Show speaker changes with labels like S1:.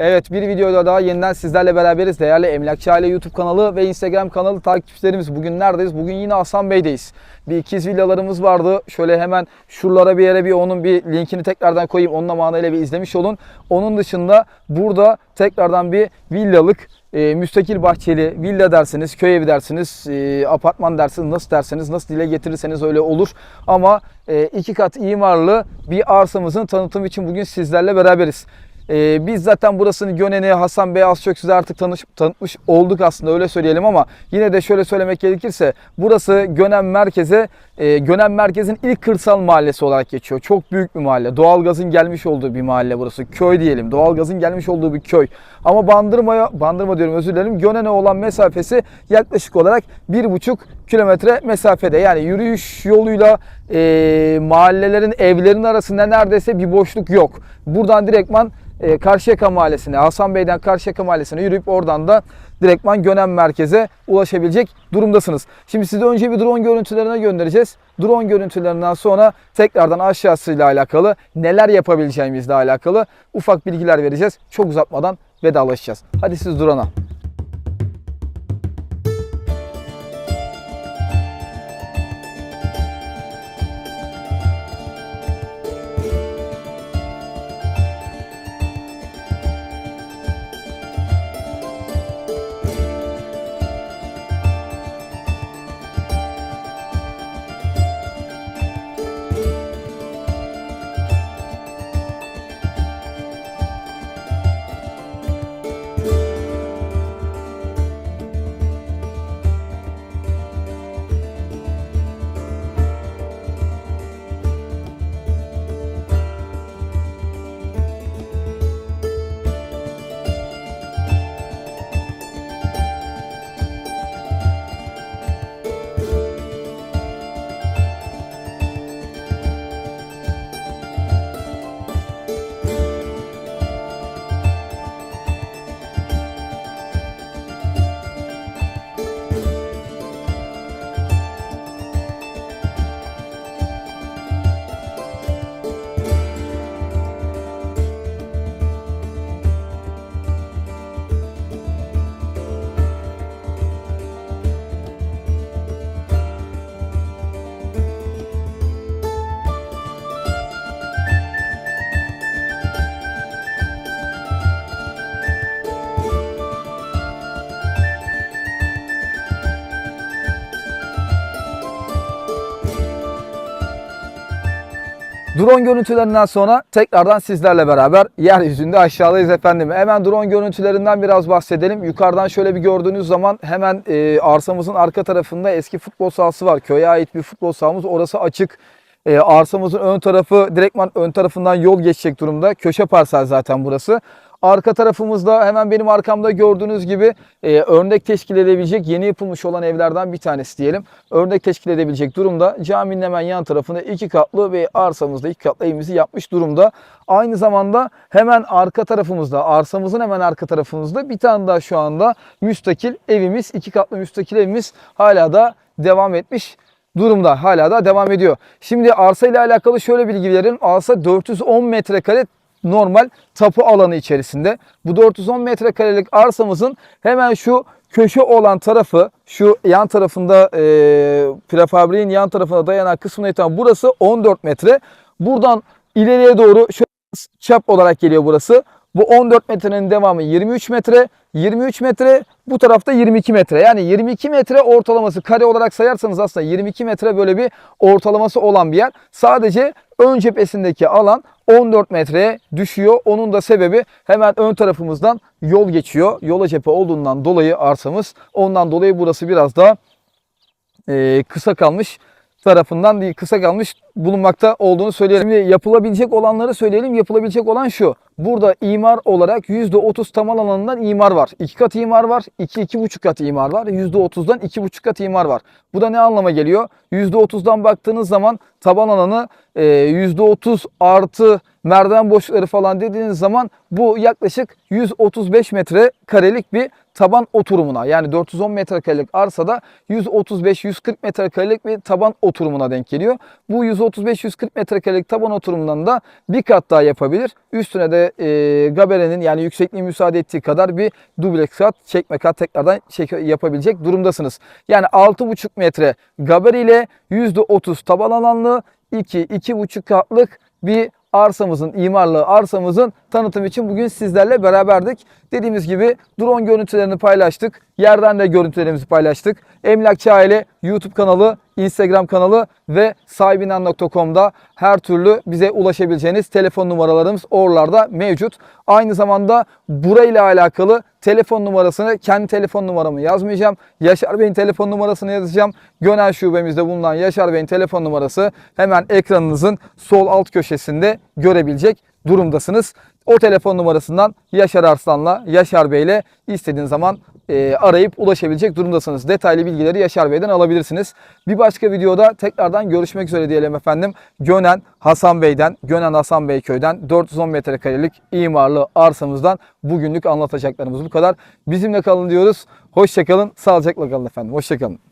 S1: Evet bir videoda daha yeniden sizlerle beraberiz. Değerli Emlakçı Aile YouTube kanalı ve Instagram kanalı takipçilerimiz. Bugün neredeyiz? Bugün yine Hasan Bey'deyiz. Bir ikiz villalarımız vardı. Şöyle hemen şuralara bir yere bir onun bir linkini tekrardan koyayım. Onunla manayla bir izlemiş olun. Onun dışında burada tekrardan bir villalık e, müstakil bahçeli villa dersiniz, köy evi dersiniz, e, apartman dersiniz, nasıl derseniz, nasıl dile getirirseniz öyle olur. Ama e, iki kat imarlı bir arsamızın tanıtımı için bugün sizlerle beraberiz. Ee, biz zaten burasını Gönen'i Hasan Bey az çok size artık tanış, tanıtmış olduk aslında öyle söyleyelim ama yine de şöyle söylemek gerekirse burası Gönen merkeze e, Gönen merkezin ilk kırsal mahallesi olarak geçiyor. Çok büyük bir mahalle. Doğalgazın gelmiş olduğu bir mahalle burası. Köy diyelim. Doğalgazın gelmiş olduğu bir köy. Ama Bandırma'ya Bandırma diyorum özür dilerim. Gönen'e olan mesafesi yaklaşık olarak bir buçuk kilometre mesafede. Yani yürüyüş yoluyla e, mahallelerin evlerin arasında neredeyse bir boşluk yok. Buradan direktman e, Karşıyaka Mahallesi'ne, Hasan Bey'den Karşıyaka Mahallesi'ne yürüyüp oradan da direktman Gönen merkeze ulaşabilecek durumdasınız. Şimdi size önce bir drone görüntülerine göndereceğiz. Drone görüntülerinden sonra tekrardan aşağısıyla alakalı neler yapabileceğimizle alakalı ufak bilgiler vereceğiz. Çok uzatmadan vedalaşacağız. Hadi siz drone'a. Drone görüntülerinden sonra tekrardan sizlerle beraber yeryüzünde aşağıdayız efendim. Hemen drone görüntülerinden biraz bahsedelim. Yukarıdan şöyle bir gördüğünüz zaman hemen e, arsamızın arka tarafında eski futbol sahası var. Köye ait bir futbol sahamız. Orası açık. E, arsamızın ön tarafı direktman ön tarafından yol geçecek durumda. Köşe parsel zaten burası. Arka tarafımızda hemen benim arkamda gördüğünüz gibi e, örnek teşkil edebilecek yeni yapılmış olan evlerden bir tanesi diyelim. Örnek teşkil edebilecek durumda. Caminin hemen yan tarafında iki katlı ve arsamızda iki katlı evimizi yapmış durumda. Aynı zamanda hemen arka tarafımızda, arsamızın hemen arka tarafımızda bir tane daha şu anda müstakil evimiz, iki katlı müstakil evimiz hala da devam etmiş durumda. Hala da devam ediyor. Şimdi arsa ile alakalı şöyle bilgi verelim. Arsa 410 metrekare normal tapu alanı içerisinde. Bu 410 metrekarelik arsamızın hemen şu köşe olan tarafı, şu yan tarafında e, prefabriğin yan tarafına dayanan kısmına iten burası 14 metre. Buradan ileriye doğru şöyle çap olarak geliyor burası. Bu 14 metrenin devamı 23 metre. 23 metre bu tarafta 22 metre. Yani 22 metre ortalaması kare olarak sayarsanız aslında 22 metre böyle bir ortalaması olan bir yer. Sadece ön cephesindeki alan 14 metreye düşüyor. Onun da sebebi hemen ön tarafımızdan yol geçiyor. Yola cephe olduğundan dolayı arsamız. Ondan dolayı burası biraz daha kısa kalmış tarafından değil kısa kalmış bulunmakta olduğunu söyleyelim. Şimdi yapılabilecek olanları söyleyelim. Yapılabilecek olan şu. Burada imar olarak %30 tamal alanından imar var. 2 kat imar var. 2-2,5 kat imar var. %30'dan 2,5 kat imar var. Bu da ne anlama geliyor? %30'dan baktığınız zaman taban alanı e, %30 artı merdiven boşlukları falan dediğiniz zaman bu yaklaşık 135 metre karelik bir taban oturumuna yani 410 metrekarelik arsada 135-140 metrekarelik bir taban oturumuna denk geliyor. Bu 135 135-140 metrekarelik taban oturumundan da bir kat daha yapabilir. Üstüne de e, gaberenin yani yüksekliği müsaade ettiği kadar bir dubleks kat, çekme kat tekrardan çek- yapabilecek durumdasınız. Yani 6,5 metre gaberi ile %30 taban alanlı 2-2,5 katlık bir arsamızın, imarlı arsamızın tanıtım için bugün sizlerle beraberdik. Dediğimiz gibi drone görüntülerini paylaştık. Yerden de görüntülerimizi paylaştık. Emlakçı Aile YouTube kanalı, Instagram kanalı ve sahibinden.com'da her türlü bize ulaşabileceğiniz telefon numaralarımız oralarda mevcut. Aynı zamanda burayla alakalı telefon numarasını kendi telefon numaramı yazmayacağım. Yaşar Bey'in telefon numarasını yazacağım. Gönel şubemizde bulunan Yaşar Bey'in telefon numarası hemen ekranınızın sol alt köşesinde görebilecek durumdasınız. O telefon numarasından Yaşar Arslan'la, Yaşar Bey'le istediğiniz zaman e, arayıp ulaşabilecek durumdasınız. Detaylı bilgileri Yaşar Bey'den alabilirsiniz. Bir başka videoda tekrardan görüşmek üzere diyelim efendim. Gönen Hasan Bey'den, Gönen Hasan Bey köyden 410 metrekarelik imarlı arsamızdan bugünlük anlatacaklarımız bu kadar. Bizimle kalın diyoruz. Hoşçakalın, sağlıcakla kalın efendim. Hoşçakalın.